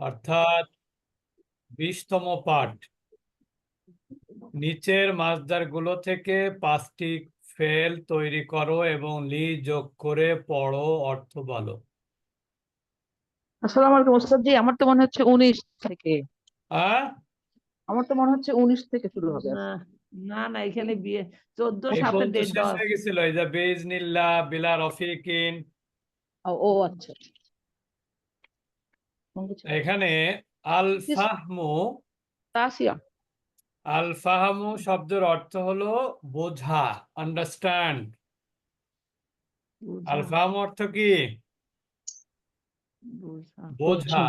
অর্থাৎ বিশতম পাঠ। নিচের মাসদারগুলো থেকে পাঁচটি ফেল তৈরি করো এবং লি যোগ করে পড়ো অর্থ বলো আসসালামু আলাইকুম ওস্তাদ জি আমার তো মনে হচ্ছে উনিশ থেকে। আহ আমার তো মনে হচ্ছে উনিশ থেকে শুরু হবে। না না এখানে বিয়ে চোদ্দ এই সাথে পর্যন্ত ডেট শেষ দেওয়া হয়ে গেছিল এই যে বেজনিল্লাহ বিলা রফিকিন। ও ও আচ্ছা। এখানে আল ফাহমু তাসিয়া। আল ফাহামু শব্দের অর্থ হলো বোঝা আন্ডারস্ট্যান্ড আল ফাহামু অর্থ কি? বোঝা।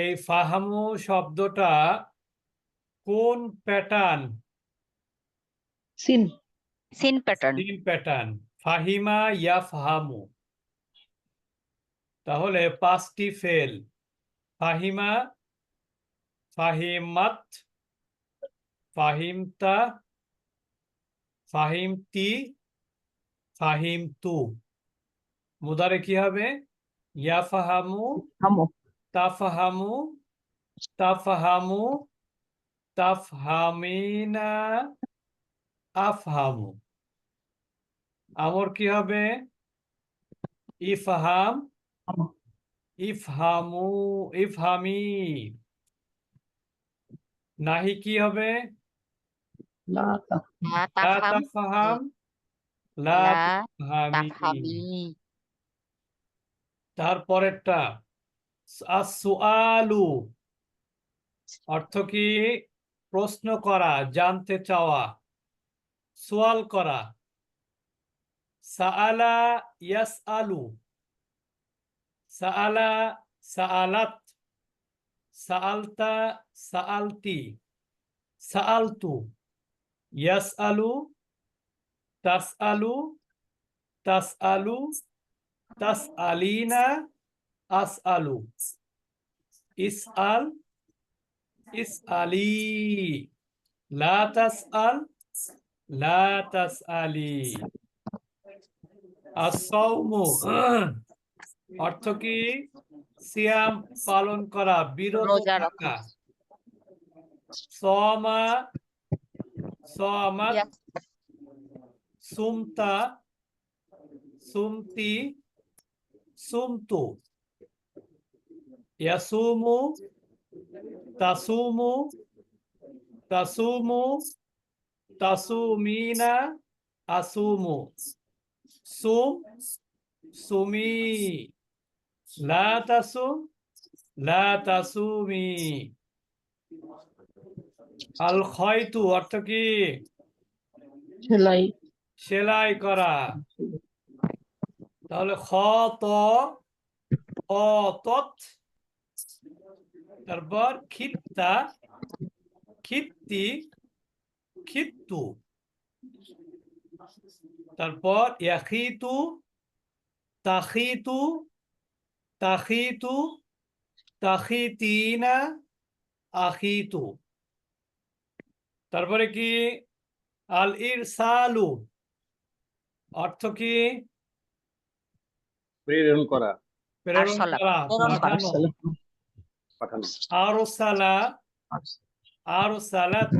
এই ফাহামু শব্দটা কোন প্যাটার্ন সিন। সিন প্যাটার্ন তিন প্যাটার্ন ফাহিমা ইয়া ফাহামু তাহলে পাঁচটি ফেল। ফাহিমা ফাহিমাত ফাহিমতা ফাহিমতি ফাহিমতু। মুদারে কি হবে? ইয়া ফাহামু থামো তাফহামু তাফহামু তাফহামিনা আফহামু আমর কি হবে? ইফহাম ইফহামু ইফহামি নাহি কি হবে? লা তা- লা লা তাফহাম লা তাফহামি তারপরেরটা আসুআলু অর্থ কি? প্রশ্ন করা জানতে চাওয়া। সোয়াল করা। সাআলা ইয়াসআলু। Sa'ala, sa'alat, sa'alta, sa'alti, sa'altu, yas'alu, tas'alu, tas'alu, tas'alina, as'alu, is'al, is'ali, la tas'al, la tas'ali. As-sawmu. অর্থ কি? সিয়াম পালন করা বিরত। থাকা। সমা সমাত ইয়া- সুমতা সুমতি সুমতু। ইয়াসুমু তাসুমু তাসুমু তাসুমিনা আসুমু। সুম সুমি। লা তাসুম লা তাসুমি আল খয়তু অর্থ কি? সেলাই। সেলাই করা। তাহলে খ ত খ তত তারপর খিত্তা খিত্তি খিত্তু। তারপর ইয়াখিতু তাখিতু তাখিতু তাখিতিনা আখিতু তারপরে কি? আল ইরসালু। অর্থ কি? প্রেরণ করা। প্রেরণ করা। পাঠানো। আরসালা। আরসালাত।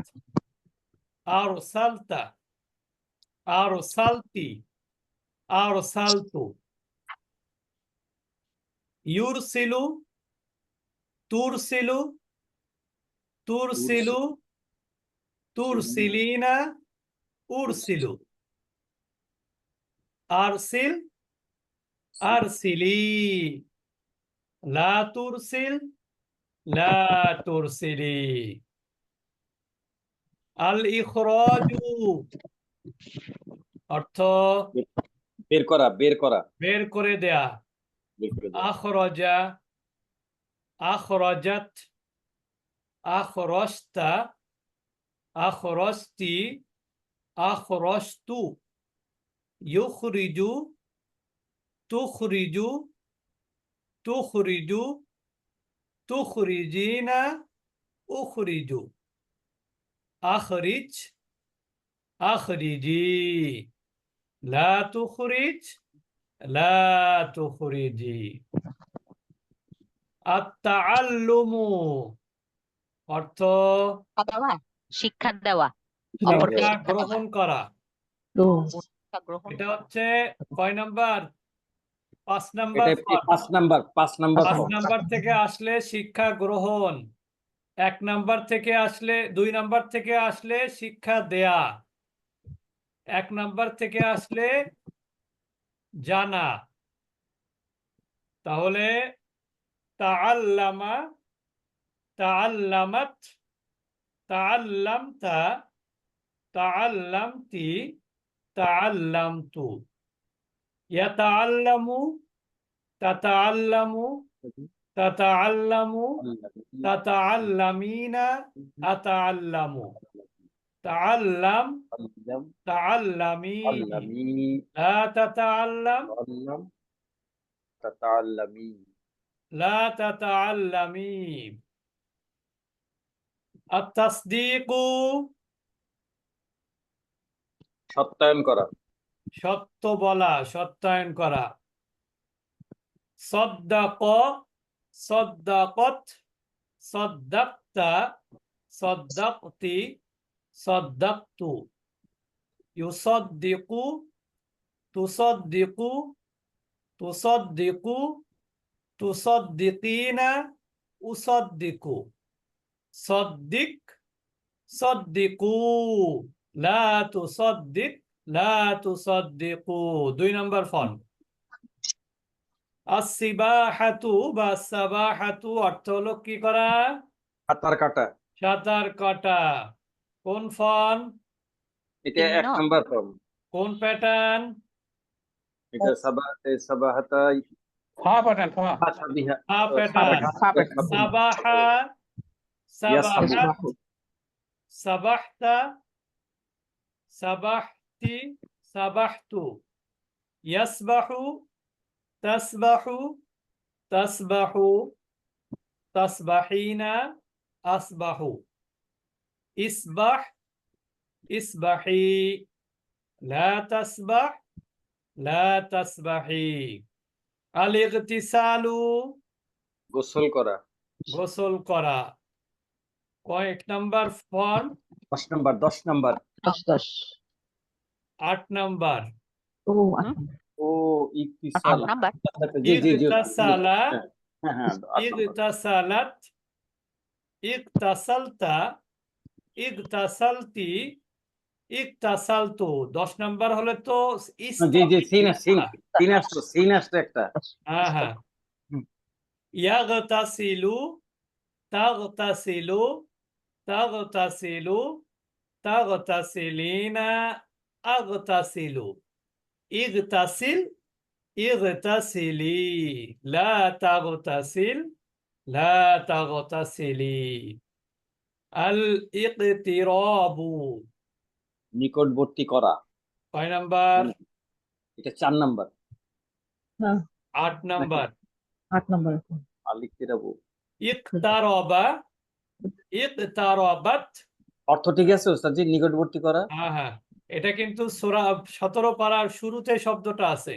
আরসালতা। আরসালতি। আরসালতু। ইউরসিলু তুরসিলু তুরসিলু তুরসিলিনা উরসিলু আরসিল আরসিলি লা তুরসিল লা তুরসিলি আল ইখরাজু অর্থ বের করা বের করা। বের করে দেয়া। আখরাজা আখরাজাত আখরাজতা আখরাজতি আখরাজতু ইউখরিজু তুখরিজু তুখরিজু তুখরিজিনা উখরিজু আখরিজ আখরিজি লা তুখরিজ অর্থ শিক্ষা দেওয়া শিক্ষা গ্রহণ করা। ও। শিক্ষা গ্রহণ এটা হচ্ছে কয় নাম্বার? পাঁচ নাম্বার পাঁচ নাম্বার? পাঁচ নাম্বার পাঁচ নাম্বার থেকে আসলে শিক্ষা গ্রহণ। এক নাম্বার থেকে আসলে দুই নাম্বার থেকে আসলে শিক্ষা দেয়া। এক নাম্বার থেকে আসলে জানা। তাহলে তাআল্লামা তাআল্লামাত তাআল্লামতা তাআল্লামতি তাআল্লামতু। ইয়াতাআল্লামু তাতাআল্লামু তাতাআল্লামু তাতাআল্লামিনা আতাআল্লামু। تعلم تعلمي. لا تتعلم. تتعلمي. لا تتعلمي. التصديق. সত্যায়ন করা. সত্য বলা সত্যায়ন করা। সদ্দাক সদ্দাকত সদ্দাক্তা সদ্দাকতি সদ্দাক্তু ইউসদ্দিকু তুসদ্দিকু তুসদ্দিকু তুসদ্দিকিনা উসদ্দিকু সদ্দিক সদ্দিকু লা তুসদ্দিক লা তুসদ্দিকু দুই নম্বর ফন্ট আসিবাহাতু বা সাবাহাতু অর্থ হলো কি করা? সাঁতার কাটা। সাঁতার কাটা। কোন ফর্ম এটা এক নাম্বার ফর্ম কোন প্যাটার্ন এটা সাবা সাবাহাতা ফা বাটন ফা। সাবিহা। হা প্যাটার্ন সাবাহা। সাবাহাত সাবাহতা। সাবাহতি। সাবাহতু। ইয়াসবাহু। তাসবাহু। তাসবাহু। তাসবাহিনা। আসবাহু। ইসবাহ ইসবাহি লা তাসবাহ লা তাসবাহি আল ইগতিসালু গোসল করা। গোসল করা। কয়েক নাম্বার ফর্ম। দশ নাম্বার দশ নাম্বার। আট নাম্বার। ও নাম্বার। জি জি জি। ইগতাসালা হ্যাঁ হ্যাঁ। ইগতাসালাত ইগতাসালতা ইগতাসালতি ইগতাসালতু। দশ নাম্বার হলে তো জি জি সিন সিন। সিন আসতো সিন আসতো একটা। হ্যাঁ হ্যাঁ। ইয়াগতাসিলু তাগতাসিলু তাগতাসিলু তাগতাসিলিনা আগতাসিলু। ইগতাসিল ইগতাসিলি। লা তাগতাসিল লা তাগতাসিলি। আল ইকতিরাবু নিকটবর্তী করা। কয় নাম্বার? এটা চার নাম্বার। আট নাম্বার। আট নম্বর আলিকিরাবু ইকতারাবা। ইকতারাবাত। অর্থ ঠিক আছে ওস্তাদজি? নিকটবর্তী করা। হ্যাঁ হ্যাঁ। এটা কিন্তু সোরা সতেরো পারার শুরুতে শব্দটা আছে।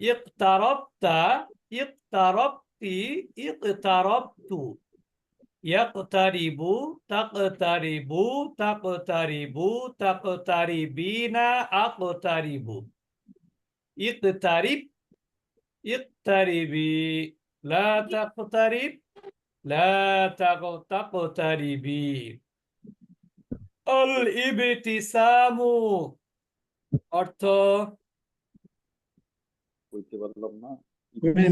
ইকতারাবতা ইকতারাবতি ইকতারাবতু। ইয়াকতারিবু তাকতারিবু তাকতারিবু তাকতারিবিনা আকতারিবু ইকতারিব ইকতারিবি লা তাকতারিব লা তাক তাকতারিবি আল ইবতিসামু অর্থ? বলতে পারলাম না।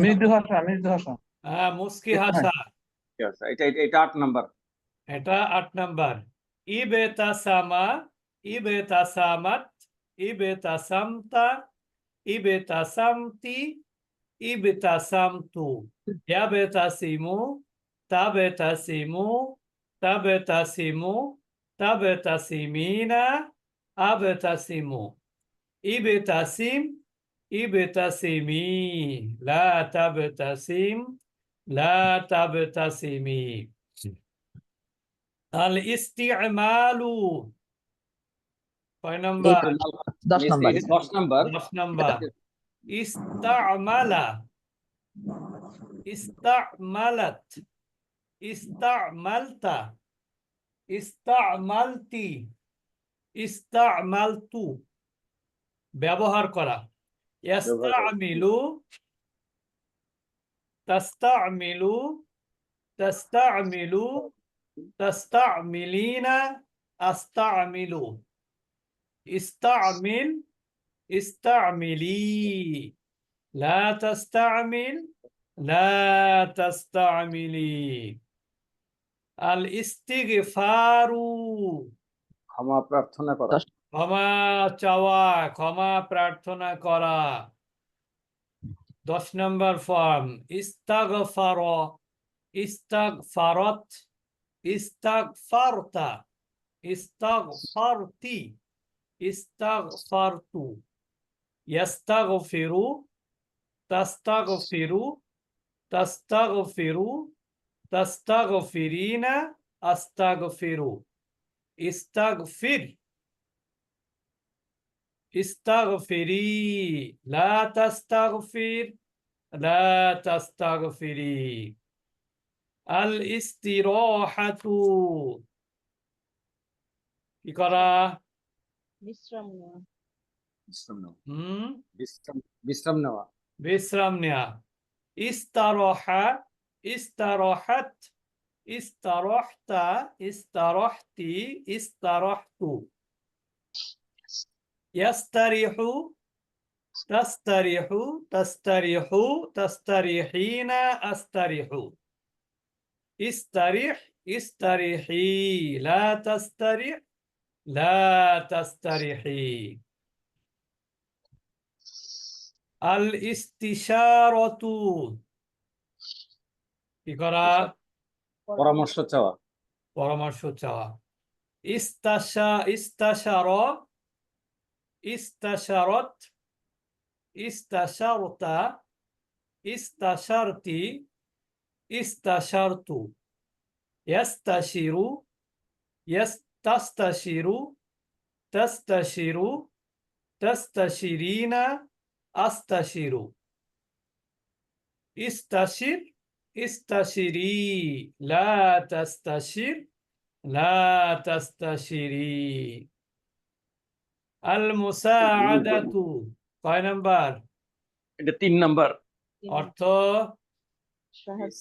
মৃদু হাসা মৃদু হাসা আহ, মুস্কি হাসা এটা এটা এটা আট নাম্বার। এটা আট নাম্বার ইবেতাসামা ইবেতাসামাত ইবেতাসামতা ইবেতাসামতি ইবেতাসামতু ইয়াবেতাসিমু তাবেতাসিমু তাবেতাসিমু তাবেতাসিমিনা আবেতাসিমু ইবেতাসিম ইবেতাসিমি লা তাবেতাসিম لا تبتسمي الاستعمال কয় নাম্বার দশ নম্বর দশ নাম্বার দশ নাম্বার ইস্তামালা ইস্তামালাত ইস্তামালতা ইস্তামালতি ইস্তামালতু ব্যবহার করা ইয়াস্তামিলু তাস্তামিলু তাস্তামিলু তাস্তামিলিনা আস্তামিলু ইস্তামিল ইস্তামিলি لا تستعمل لا تستعملي الاستغفار ক্ষমা প্রার্থনা করা দশ। ক্ষমা চাওয়া ক্ষমা প্রার্থনা করা দশ নম্বর ফর্ম ইস্তাগফার ইস্তাগফারত ইস্তাগফারতা ইস্তাগফারতি ইস্তাগফারতু ইয়াস্তাগফিরু তাস্তাগফিরু তাস্তাগফিরু তাস্তাগফিরিনা আস্তাগফিরু ইস্তাগফির। استغفري لا تستغفر لا تستغفري الاستراحة কি করা বিশ্রাম নেওয়া হুম বিশ্রাম বিশ্রাম নেওয়া বিশ্রাম নেয়া ইস্তারহা ইস্তারহাত ইস্তারহতা ইস্তারহতি ইস্তারহতু ইয়াস্তারিহু তাস্তারিহু তাস্তারিহু তাস্তারিহিনা আস্তারিহু ইস্তারিহ ইস্তারিহি লা তাস্তারিহ লা তাস্তারিহি আল ইস্তিশারতু কি করা? পরামর্শ চাওয়া পরামর্শ চাওয়া ইস্তাশা ইস্তাশার ইস্তাশারত ইস্তাশারতা ইস্তাশারতি ইস্তাশারতু ইয়াস্তাশিরু ইয়াস্তাস্তাশিরু তাস্তাশিরু তাস্তাশিরিনা আস্তাশিরু ইস্তাশির ইস্তাশিরি লা তাস্তাশির লা তাস্তাশিরি আল মুসাআদাতু কয় নাম্বার? এটা তিন নাম্বার। অর্থ?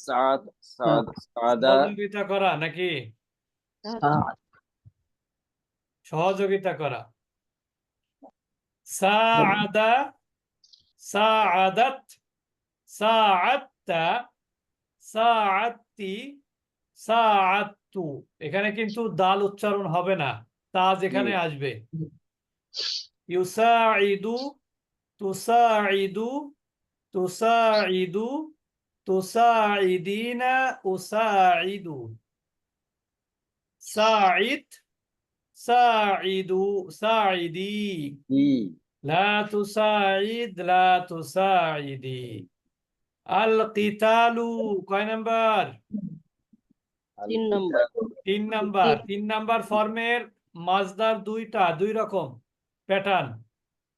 সাদ সাদ সাদা। সহযোগিতা করা নাকি? সহযোগিতা করা। সাআদা সাআদাত সাআত্তা সাআত্তি সাআত্তু। এখানে কিন্তু দাল উচ্চারণ হবে না। তা যেখানে। আসবে। ইউসাঈদু তুসাঈদু তুসাঈদু তুসাঈদিনা উসাঈদু সাঈদ সাঈদু সাঈদি লা তুসাঈদ লা তুসাঈদি আল কিতালু কয় নাম্বার। তিন নাম্বার। তিন নাম্বার ফর্মের মাজদার দুইটা দুই রকম। প্যাটার্ন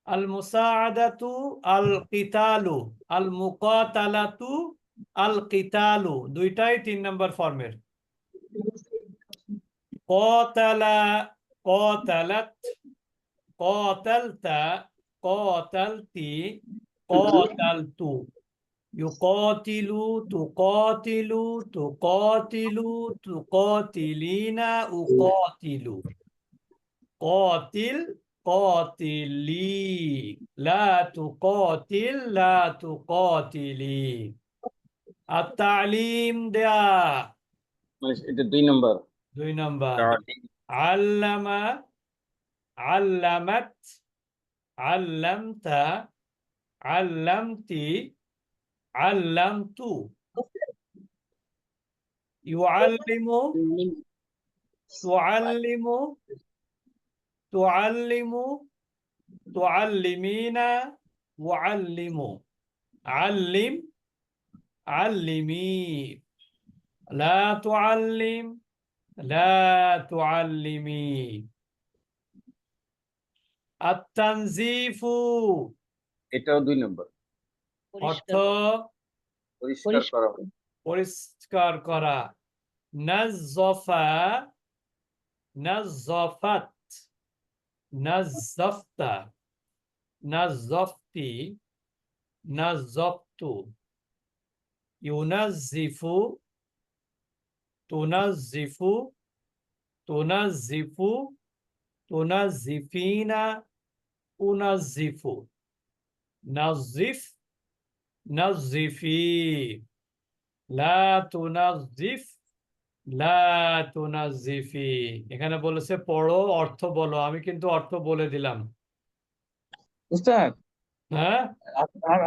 আল মুসাআদাতু আল কিতালু আল মুকাতালাতু আল কিতালু দুইটাই তিন নাম্বার ফর্মের قاتلا قاتلت قاتلت قاتلتي قاتلت يقاتل تقاتل تقاتل تقاتلين أقاتل قاتل قاتلي لا تقاتل لا تقاتلي التعليم ده মানে এটা দুই নাম্বার দুই নাম্বার علم علمت علمت علمت علمت يعلم تعلم তুআল্লিমু তুআল্লিমিনা ওয়াআল্লিমু আল্লিম তানজিফু এটাও দুই নম্বর। অর্থ পরিষ্কার করা পরিষ্কার করা। নাজফাত নাজ্জফতা নাজ্জফতি নাজ্জফতু ইউনাজ্জিফু তুনাজ্জিফু তুনাজ্জিফু তুনাজ্জিফিনা উনাজ্জিফু নাজ্জিফ নাজ্জিফি লা তুনাজ্জিফ লা তুনাজ্জিফি এখানে বলেছে পড়ো অর্থ বলো। আমি কিন্তু অর্থ বলে দিলাম। উস্তাদ হ্যাঁ?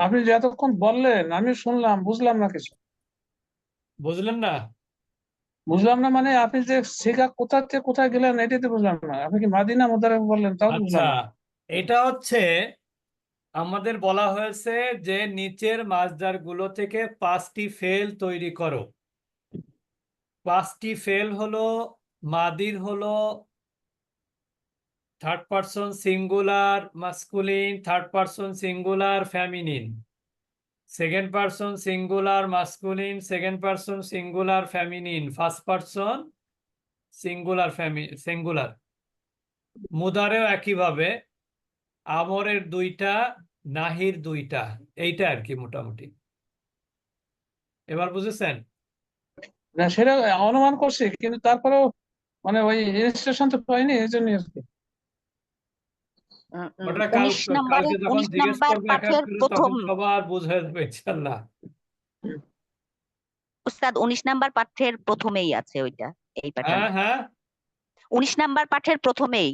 আপনি যে এতক্ষণ বললেন আমি শুনলাম বুঝলাম না কিছু। বুঝলেন না? বুঝলাম না মানে আপনি যে শেখা কোথা থেকে কোথায় গেলেন এটাই তো বুঝলাম না। আপনি কি মাদিনা মুদারে বললেন তাও আচ্ছা না। এটা হচ্ছে আমাদের বলা হয়েছে যে নিচের মাছদারগুলো থেকে পাঁচটি ফেল তৈরি করো। পাঁচটি ফেল হলো, মাদির হলো third person singular masculine third person singular feminine second person singular masculine second person singular feminine first person singular feminine singular মুদারেও একইভাবে, আমরের দুইটা, নাহির দুইটা, এইটা আর কি মোটামুটি। এবার বুঝেছেন? না সেটা অনুমান করছি কিন্তু তারপরেও মানে ওই ইনস্ট্রাকশন তো পাইনি এই জন্য আর কি। উনিশ নম্বরে উস্তাদ উনিশ পাঠের প্রথমেই আছে ওইটা এই হ্যাঁ হ্যাঁ। উনিশ নাম্বার পাঠের প্রথমেই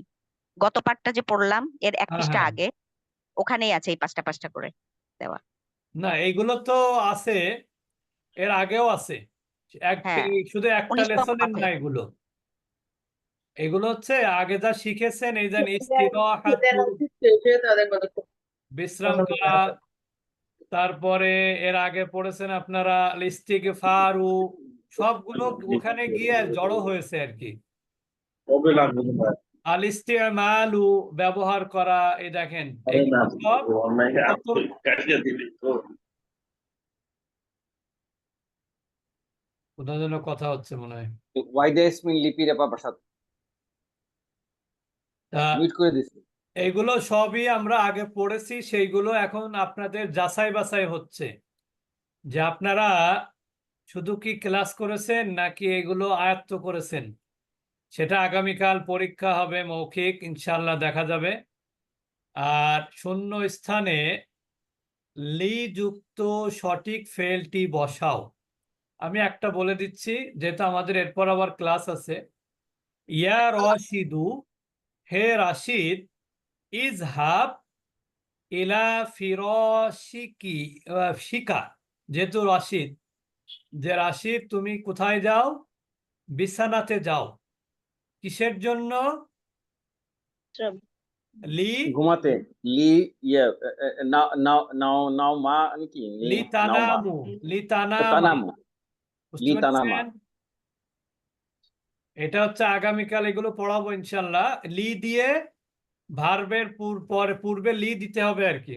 গত পাঠটা যে পড়লাম এর এক হ্যাঁ, পৃষ্ঠা হ্যাঁ। আগে ওখানেই আছে এই পাঁচটা পাঁচটা করে দেওয়া। না এইগুলো তো আছে এর আগেও আছে। এক হ্যাঁ, শুধু একটা লেসনের না এগুলো। এগুলো হচ্ছে আগে যা শিখেছেন এই যে বিশ্রাম করা। তারপরে এর আগে পড়েছেন আপনারা লিস্টিক ফারু সবগুলো ওখানে গিয়ে জড়ো হয়েছে আর কি। আল ইস্তিমালু ব্যবহার করা এই দেখেন। সব কোথাও যেন কথা হচ্ছে মনে হয়। ওয়াইডে ইসমিন লিপির পাপার সাথে। তা মিউট করে দিছি। এইগুলো সবই আমরা আগে পড়েছি সেইগুলো এখন আপনাদের যাচাই বাছাই হচ্ছে। যে আপনারা শুধু কি ক্লাস করেছেন নাকি এগুলো আয়ত্ত করেছেন? সেটা আগামীকাল পরীক্ষা হবে মৌখিক ইনশাল্লাহ দেখা যাবে। আর শূন্য স্থানে লি যুক্ত সঠিক ফেলটি বসাও। আমি একটা বলে দিচ্ছি যেহেতু আমাদের এরপর আবার ক্লাস আছে। ইয়া রশিদু হে রাশিদ ইজহাব ইলা ফিরশিকি শিকা যেহেতু রাশিদ। যে রাশিদ তুমি কোথায় যাও? বিছানাতে যাও। কিসের জন্য? লি ঘুমাতে। লি ইয়ে নাও নাও নাও নাও মা কি? লি নাও এটা হচ্ছে আগামীকাল এগুলো পড়াবো ইনশাল্লাহ লি দিয়ে ভার্বের পরে পূর্বে লি দিতে হবে আর কি।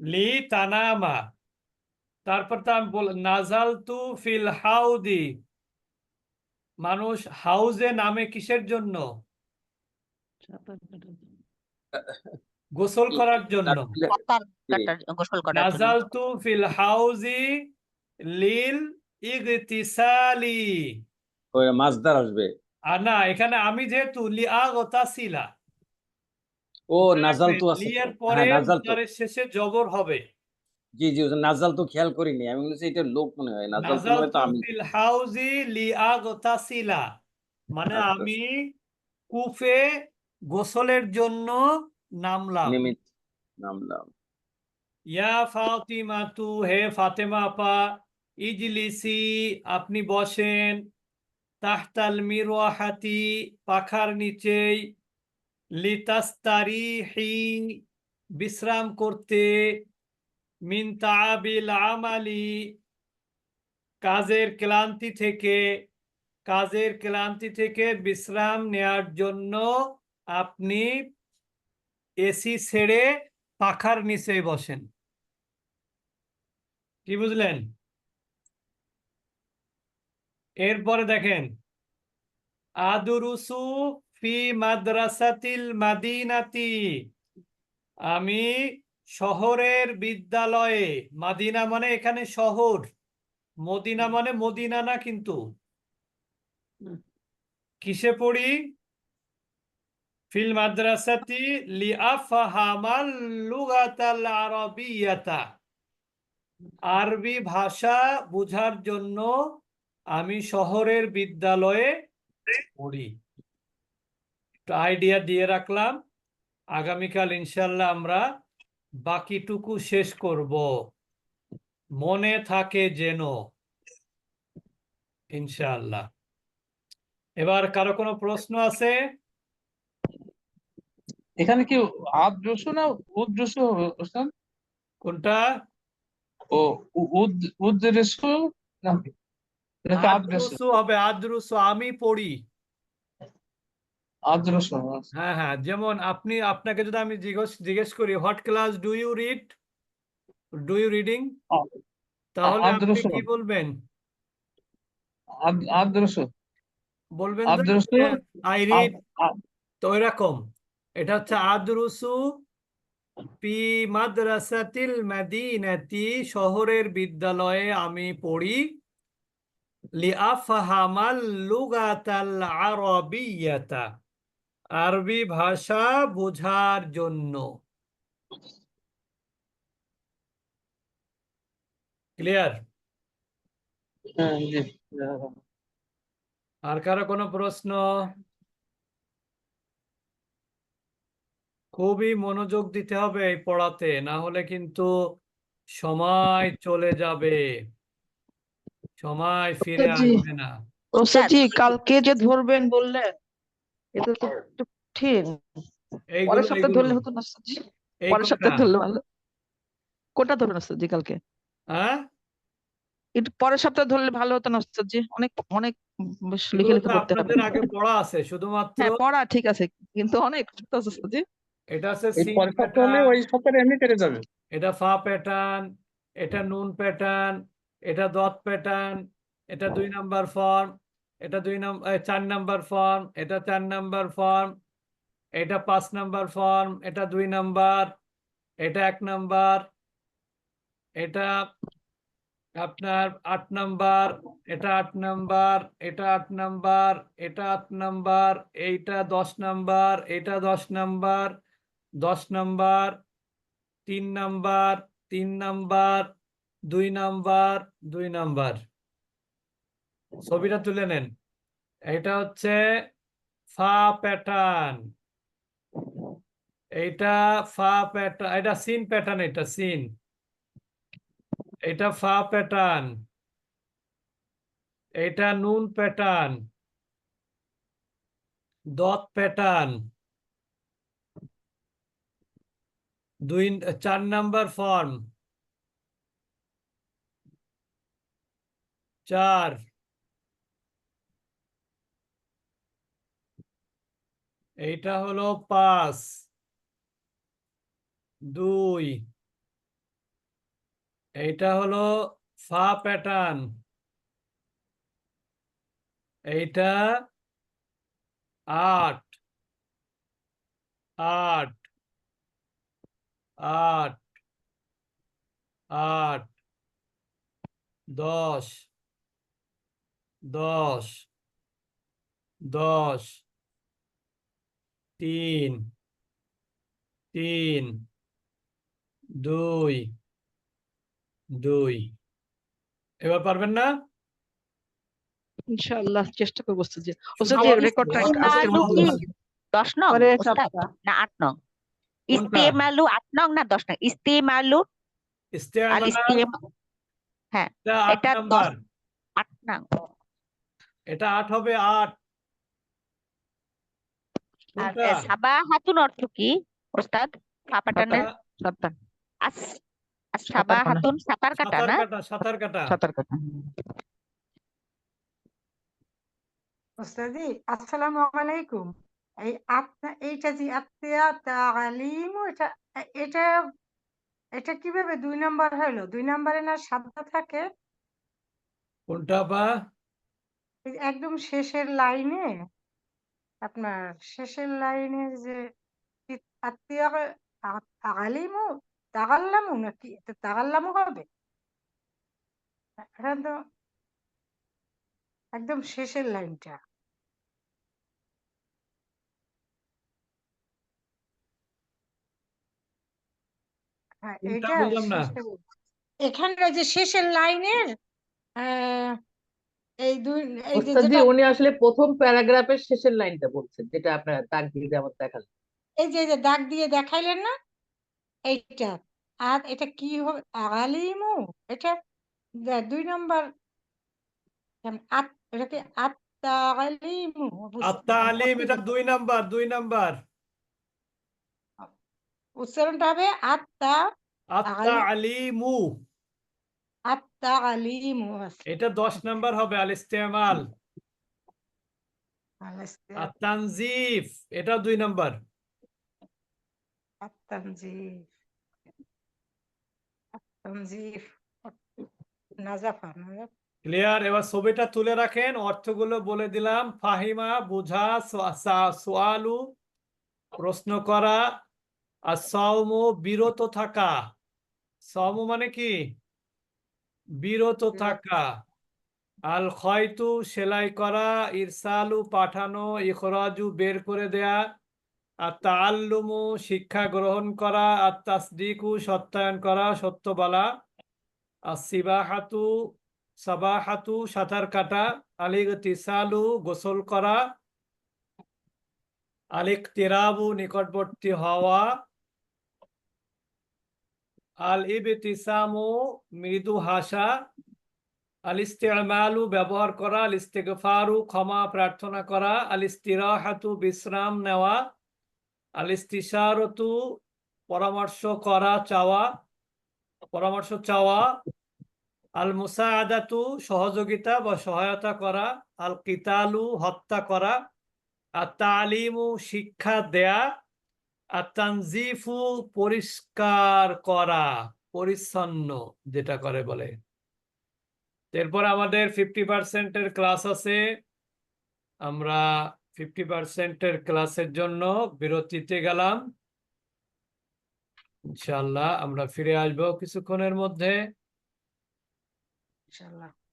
লি তানামা। তারপর তো আমি বল নাজালতু ফিল হাউদি। মানুষ হাউজে নামে কিসের জন্য। গোসল করার জন্য। গোসল করার জন্য। নাজালতু ফিল হাউজি লিল ইগতিসালি। ওই মাছদার আসবে। আর না এখানে আমি যেহেতু লিআগতাসিলা ও নাজাল তো আছে। লিয়ের পরে হ্যাঁ নাজাল তো। শেষে জবর হবে। জি জি নাজাল তো খেয়াল করিনি। আমি বলেছি এটা লোক মনে হয়। নাজাল তো মানে তো আমি। ফিল হাউজি লিআগতাসিলা মানে আচ্ছা। আমি কুফে গোসলের জন্য নামলাম। নামলাম। ইয়া ফাতিমাতু হে ফাতেমা আপা ইজলিসি, আপনি বসেন। তাহতাল মিরওয়াহাতি, পাখার নিচেই। লিতাস্তারিহি, বিশ্রাম করতে। মিন তাআবিল আমালি, কাজের ক্লান্তি থেকে। কাজের ক্লান্তি থেকে বিশ্রাম নেয়ার জন্য আপনি এসি ছেড়ে পাখার নিচে বসেন। কি বুঝলেন? এরপরে দেখেন আদুরুসু ফি মাদ্রাসাতিল মাদিনাতি আমি শহরের বিদ্যালয়ে মাদিনা মানে এখানে শহর মদিনা মানে মদিনা না কিন্তু। কিসে পড়ি? ফিল মাদ্রাসাতি লিআফহামাল লুগাতাল আরাবিয়াতা। আরবি ভাষা বোঝার জন্য আমি শহরের বিদ্যালয়ে পড়ি। একটু আইডিয়া দিয়ে রাখলাম। আগামীকাল ইনশাল্লাহ আমরা বাকিটুকু শেষ করব। মনে থাকে যেন। ইনশাআল্লাহ। এবার কারও কোনো প্রশ্ন আছে? এখানে কি আদ্রসু না উদ্রসু হবে কোনটা? ও উদ্রেসু নাকি আদ্রসু আদ্রুসু। হবে আদ্রুসু আমি পড়ি। আদ্রসু হ্যাঁ হ্যাঁ যেমন আপনি আপনাকে যদি আমি জিজ্ঞেস জিজ্ঞেস করি what class do you read do you reading তাহলে আপনি কি বলবেন? আদ্রসু। বলবেন আদ্রসু আই রিড তো এরকম। এটা হচ্ছে আদরুসু পি মাদ্রাসাতিল মাদিনাতি শহরের বিদ্যালয়ে আমি পড়ি। লিআফহামাল লুগাতাল আরাবিয়াতা। আরবি ভাষা বোঝার জন্য। ক্লিয়ার? হ্যাঁ, আর কারও কোনো প্রশ্ন? খুবই মনোযোগ দিতে হবে এই পড়াতে না হলে কিন্তু সময় চলে যাবে। সময় ফিরে আসবে না। ওস্তাদজি কালকে যে ধরবেন বললেন এটা তো একটু ঠিক। এইগুলো পরের সপ্তাহে ধরলে হতো না ওস্তাদজি পরের সপ্তাহে ধরলে ভালো। কোনটা ধরবেন ওস্তাদজি কালকে? হ্যাঁ? একটু পরের সপ্তাহে ধরলে ভালো হতো না ওস্তাদজি অনেক অনেক বেশ লিখে লিখে পড়তে হবে। আগে পড়া আছে শুধুমাত্র হ্যাঁ পড়া ঠিক আছে কিন্তু অনেক আছে ওস্তাদজি এটা এই সিন পরের সপ্তাহে ওই সপ্তাহে এমনি কেটে যাবে। এটা ফা প্যাটার্ন এটা নুন প্যাটার্ন এটা দত প্যাটার্ন এটা দুই নাম্বার ফর্ম এটা দুই নম্বর চার নাম্বার ফর্ম এটা চার নাম্বার ফর্ম এটা পাঁচ নাম্বার ফর্ম এটা দুই নাম্বার এটা এক নাম্বার এটা আপনার আট নাম্বার এটা আট নাম্বার এটা আট নাম্বার এটা আট নাম্বার এইটা দশ নাম্বার এটা দশ নাম্বার দশ নাম্বার তিন নাম্বার তিন নাম্বার দুই নাম্বার দুই নাম্বার। ছবিটা তুলে নেন। এটা হচ্ছে ফা প্যাটার্ন। এইটা ফা প্যাটার্ন এটা সিন প্যাটার্ন এটা, সিন। এটা ফা প্যাটার্ন। এটা নুন প্যাটার্ন। দত প্যাটার্ন। দুই, চার নাম্বার ফর্ম। চার। এইটা হলো পাঁচ। দুই। এইটা হলো ফা প্যাটার্ন। এইটা আট। আট। আট। আট। দশ। দশ দশ তিন তিন দুই দুই। এবার পারবেন না? ইনশাআল্লাহ চেষ্টা করব রেকর্ডটা আজকের মধ্যে। দশ নং? না আট নং। কোনটা? ইস্তেমালু আট নং না দশ নং? ইস্তেমালু আল ইস্তেমাল ইস্তেম এটা আট নং এটা আট হবে আট। সাবা হাতুন অর্থ কি ওস্তাদ? সাঁতার- আস সাবা হাতুন সাঁতার কাটা না? সাঁতার কাটা সাঁতার কাটা। ওস্তাদি আসসালামু আলাইকুম। এই আপনা এইটা যে আত্মীয়া তালিম এটা এটা এটা কীভাবে দুই নাম্বার হলো? দুই নাম্বারে না সাতটা থাকে? কোনটা বা? একদম শেষের লাইনে আপনার শেষের লাইনে যে আত্মীয় আগালিমু তাগাল্লামু নাকি এটা তাগাল্লামু হবে? এটা তো একদম শেষের লাইনটা। হ্যাঁ কোনটা এটা বুঝলাম এখানে যে শেষের লাইনের আহ, এই দুই এই যে উনি আসলে প্রথম প্যারাগ্রাফের শেষের লাইনটা বলছেন যেটা আপনার দাগ দিয়ে যেমন দেখালেন এই যে যে দাগ দিয়ে দেখাইলেন না এইটা আর এটা কি হবে আলিমু এটা দে- দুই নম্বর কেমন? আত- এটা কি আত্মালিমু আত্মা আলিম এটা দুই নাম্বার দুই নাম্বার উচ্চারণটা হবে আত্মা আত্মা আলিম। এটা দশ নাম্বার হবে আল ইস্তেমাল আর তানজিফ এটা দুই নাম্বার। নাজাফা নাজাফা। ক্লিয়ার এবার ছবিটা তুলে রাখেন অর্থগুলো বলে দিলাম। ফাহিমা বুঝা সোয়ালু প্রশ্ন করা আর সৌমু বিরত থাকা। সৌমু মানে কি? বিরত থাকা। আল খয়তু সেলাই করা ইরসালু পাঠানো ইখরাজু বের করে দেয়া। আর তাআল্লুমু শিক্ষা গ্রহণ করা আর তাসদিকু সত্যায়ন করা সত্য বলা আর সিবাহাতু সাবাহাতু সাঁতার কাটা। আলিগ তিসালু গোসল করা। আলিক তিরাবু নিকটবর্তী হওয়া। আল ইবতিসামু মৃদু হাসা, আল ইস্তেমালু ব্যবহার করা, আল ইস্তেগফারু ক্ষমা প্রার্থনা করা, আল ইস্তিরাহাতু বিশ্রাম নেওয়া, আল ইস্তিশারতু পরামর্শ করা, চাওয়া, পরামর্শ চাওয়া, আল মুসাআদাতু সহযোগিতা বা সহায়তা করা, আল কিতালু হত্যা করা আর তালিমু শিক্ষা দেয়া আর তানজিফু পরিষ্কার করা, পরিচ্ছন্ন যেটা করে বলে। এরপর আমাদের ফিফটি পার্সেন্টের ক্লাস আছে। আমরা ফিফটি পার্সেন্টের ক্লাসের জন্য বিরতিতে গেলাম। ইনশাল্লাহ আমরা ফিরে আসব কিছুক্ষণের মধ্যে। ইনশাআল্লাহ।